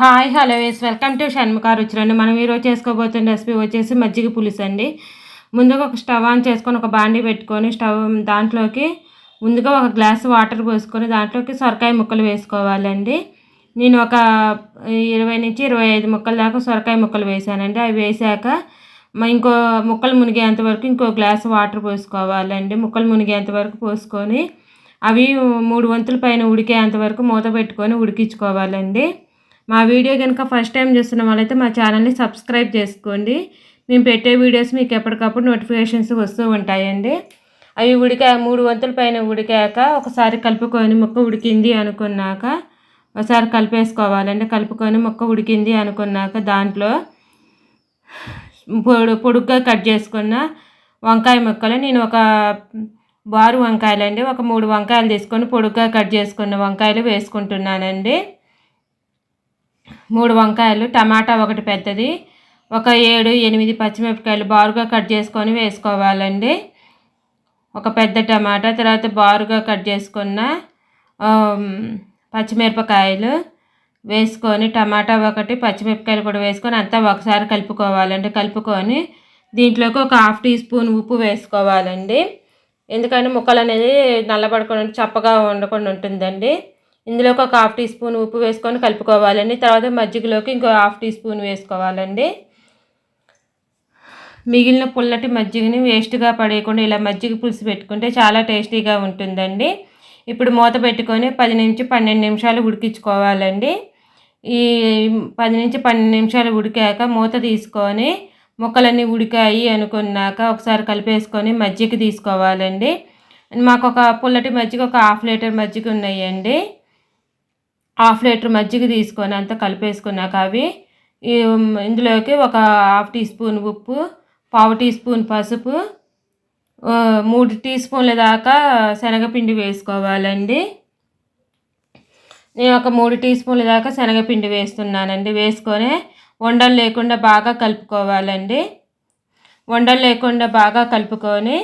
Hi hello వేస్ welcome to Shanmukha రుచులండి మనం ఈరోజు చేసుకోబోతున్న రెసిపీ వచ్చేసి మజ్జిగ పులుసు అండి. ముందుగా ఒక స్టవ్ ఆన్ చేసుకొని ఒక బాండీ పెట్టుకొని స్టవ్ దాంట్లోకి ముందుగా ఒక గ్లాస్ వాటర్ పోసుకొని దాంట్లోకి సొరకాయ ముక్కలు వేసుకోవాలండి. నేను ఒక ఇరవై నుంచి ఇరవై ఐదు ముక్కల దాకా సొరకాయ ముక్కలు వేసానండి. అవి వేసాక ఇంకో ముక్కలు మునిగేంత వరకు ఇంకో గ్లాస్ వాటర్ పోసుకోవాలండి. ముక్కలు మునిగేంత వరకు పోసుకొని అవి మూడు వంతుల పైన ఉడికేంత వరకు మూత పెట్టుకొని ఉడికించుకోవాలండి. మా వీడియో కనుక ఫస్ట్ టైం చూస్తున్న వాళ్ళైతే మా ఛానల్ని సబ్స్క్రైబ్ చేసుకోండి. మేము పెట్టే వీడియోస్ మీకు ఎప్పటికప్పుడు నోటిఫికేషన్స్ వస్తూ ఉంటాయండి. అవి ఉడికా మూడు వంతుల పైన ఉడికాక ఒకసారి కలుపుకొని ముక్క ఉడికింది అనుకున్నాక ఒకసారి కలిపేసుకోవాలండి. కలుపుకొని ముక్క ఉడికింది అనుకున్నాక దాంట్లో పొడు పొడుగ్గా కట్ చేసుకున్న వంకాయ ముక్కలు నేను ఒక బారు వంకాయలండి. ఒక మూడు వంకాయలు తీసుకొని పొడుగ్గా కట్ చేసుకున్న వంకాయలు వేసుకుంటున్నానండి. మూడు వంకాయలు టమాటా ఒకటి పెద్దది ఒక ఏడు ఎనిమిది పచ్చిమిరపకాయలు బారుగా కట్ చేసుకొని వేసుకోవాలండి. ఒక పెద్ద టమాటా తర్వాత బారుగా కట్ చేసుకున్న పచ్చిమిరపకాయలు వేసుకొని టమాటా ఒకటి పచ్చిమిరపకాయలు కూడా వేసుకొని అంతా ఒకసారి కలుపుకోవాలండి. కలుపుకొని దీంట్లోకి ఒక హాఫ్ టీ స్పూన్ ఉప్పు వేసుకోవాలండి. ఎందుకంటే ముక్కలు అనేది నల్లబడకుండా చప్పగా ఉండకుండా ఉంటుందండి. ఇందులోకి ఒక హాఫ్ టీ స్పూన్ ఉప్పు వేసుకొని కలుపుకోవాలండి. తర్వాత మజ్జిగలోకి ఇంకో హాఫ్ టీ స్పూన్ వేసుకోవాలండి. మిగిలిన పుల్లటి మజ్జిగని వేస్ట్గా పడేయకుండా ఇలా మజ్జిగ పులుసు పెట్టుకుంటే చాలా టేస్టీగా ఉంటుందండి. ఇప్పుడు మూత పెట్టుకొని పది నుంచి పన్నెండు నిమిషాలు ఉడికించుకోవాలండి. ఈ పది నుంచి పన్నెండు నిమిషాలు ఉడికాక మూత తీసుకొని ముక్కలన్నీ ఉడికాయి అనుకున్నాక ఒకసారి కలిపేసుకొని మజ్జిగ తీసుకోవాలండి. మాకు ఒక పుల్లటి మజ్జిగ ఒక హాఫ్ లీటర్ మజ్జిగ ఉన్నాయండి. హాఫ్ లీటర్ మజ్జిగ తీసుకొని అంతా కలిపేసుకున్నాక అవి ఇందులోకి ఒక హాఫ్ టీ స్పూన్ ఉప్పు పావు టీ స్పూన్ పసుపు మూడు టీ స్పూన్ల దాకా శనగపిండి వేసుకోవాలండి. నేను ఒక మూడు టీ స్పూన్ల దాకా శనగపిండి వేస్తున్నానండి. వేసుకొని వండలు లేకుండా బాగా కలుపుకోవాలండి. వండలు లేకుండా బాగా కలుపుకొని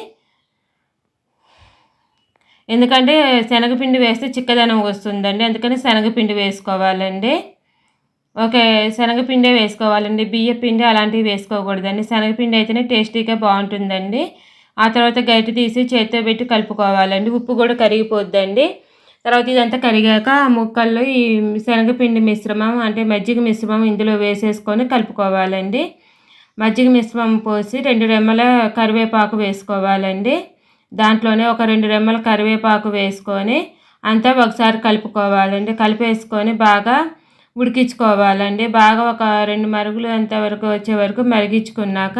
ఎందుకంటే శనగపిండి వేస్తే చిక్కదనం వస్తుందండి. అందుకని శనగపిండి వేసుకోవాలండి. ఓకే శనగపిండే వేసుకోవాలండి. బియ్య పిండి అలాంటివి వేసుకోకూడదండి. శనగపిండి అయితేనే టేస్టీగా బాగుంటుందండి. ఆ తర్వాత గరిట తీసి చేతితో పెట్టి కలుపుకోవాలండి. ఉప్పు కూడా కరిగిపోద్దండి. తర్వాత ఇదంతా కరిగాక ఆ ముక్కల్లో ఈ శనగపిండి మిశ్రమం అంటే మజ్జిగ మిశ్రమం ఇందులో వేసేసుకొని కలుపుకోవాలండి. మజ్జిగ మిశ్రమం పోసి రెండు రెమ్మల కరివేపాకు వేసుకోవాలండి. దాంట్లోనే ఒక రెండు రెమ్మల కరివేపాకు వేసుకొని అంతా ఒకసారి కలుపుకోవాలండి. కలిపేసుకొని బాగా ఉడికించుకోవాలండి. బాగా ఒక రెండు మరుగులు అంతవరకు వచ్చే వరకు మరిగించుకున్నాక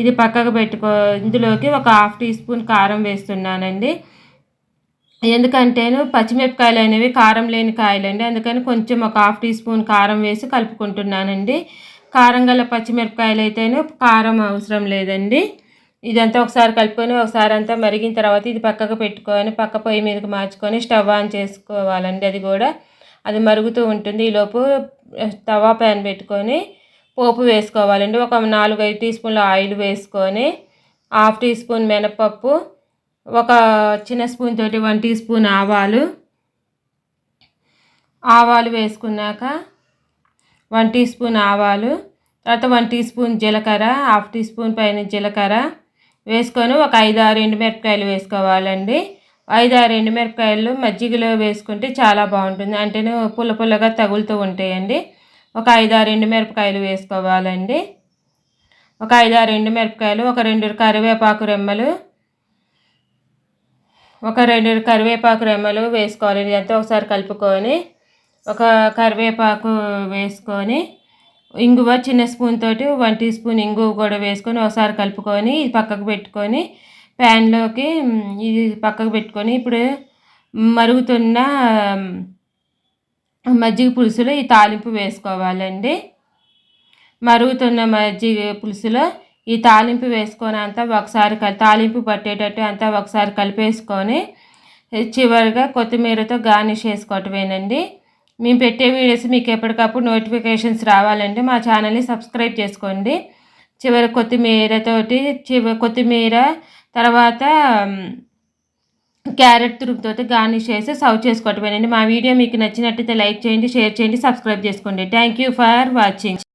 ఇది పక్కకు పెట్టుకో ఇందులోకి ఒక హాఫ్ టీ స్పూన్ కారం వేస్తున్నానండి. ఎందుకంటేను పచ్చిమిరపకాయలు అనేవి కారం లేని కాయలండి. అందుకని కొంచెం ఒక హాఫ్ టీ స్పూన్ కారం వేసి కలుపుకుంటున్నానండి. కారం గల పచ్చిమిరపకాయలు అయితేనే కారం అవసరం లేదండి. ఇదంతా ఒకసారి కలుపుకొని ఒకసారి అంతా మరిగిన తర్వాత ఇది పక్కకు పెట్టుకొని పక్క పొయ్యి మీదకి మార్చుకొని స్టవ్ ఆన్ చేసుకోవాలండి అది కూడా. అది మరుగుతూ ఉంటుంది. ఈలోపు తవా ప్యాన్ పెట్టుకొని పోపు వేసుకోవాలండి. ఒక నాలుగు ఐదు టీ స్పూన్ల ఆయిల్ వేసుకొని హాఫ్ టీ స్పూన్ మినపప్పు ఒక చిన్న స్పూన్ తోటి వన్ టీ స్పూన్ ఆవాలు. ఆవాలు వేసుకున్నాక వన్ టీ స్పూన్ ఆవాలు తర్వాత వన్ టీ స్పూన్ జీలకర్ర హాఫ్ టీ స్పూన్ పైన జీలకర్ర వేసుకొని ఒక ఐదు ఆరు ఎండుమిరపకాయలు వేసుకోవాలండి. ఐదు ఆరు ఎండుమిరపకాయలు మజ్జిగలో వేసుకుంటే చాలా బాగుంటుంది. అంటేనే పుల్ల పుల్లగా తగులుతూ ఉంటాయండి. ఒక ఐదు ఆరు ఎండుమిరపకాయలు వేసుకోవాలండి. ఒక ఐదు ఆరు ఎండుమిరపకాయలు ఒక రెండు కరివేపాకు రెమ్మలు ఒక రెండు కరివేపాకు రెమ్మలు వేసుకోవాలి ఇదంతా ఒకసారి కలుపుకొని ఒక కరివేపాకు వేసుకొని ఇంగువ చిన్న స్పూన్ తోటి వన్ టీ స్పూన్ ఇంగువ కూడా వేసుకొని ఒకసారి కలుపుకొని ఇది పక్కకు పెట్టుకొని ప్యాన్లోకి ఇది పక్కకు పెట్టుకొని ఇప్పుడు మరుగుతున్న మజ్జిగ పులుసులో ఈ తాలింపు వేసుకోవాలండి. మరుగుతున్న మజ్జిగ పులుసులో ఈ తాలింపు వేసుకొని అంతా ఒకసారి తాలింపు పట్టేటట్టు అంతా ఒకసారి కలిపేసుకొని చివరిగా కొత్తిమీరతో గార్నిష్ వేసుకోవటమేనండి మేము పెట్టే వీడియోస్ మీకు ఎప్పటికప్పుడు నోటిఫికేషన్స్ రావాలంటే మా ఛానల్ని సబ్స్క్రైబ్ చేసుకోండి. చివరి కొత్తిమీరతోటి చివ కొత్తిమీర తర్వాత క్యారెట్ తురుపుతో గార్నిష్ చేసి సర్వ్ చేసుకోవటమేనండి. మా వీడియో మీకు నచ్చినట్టయితే లైక్ చేయండి షేర్ చేయండి సబ్స్క్రైబ్ చేసుకోండి. Thank you for watching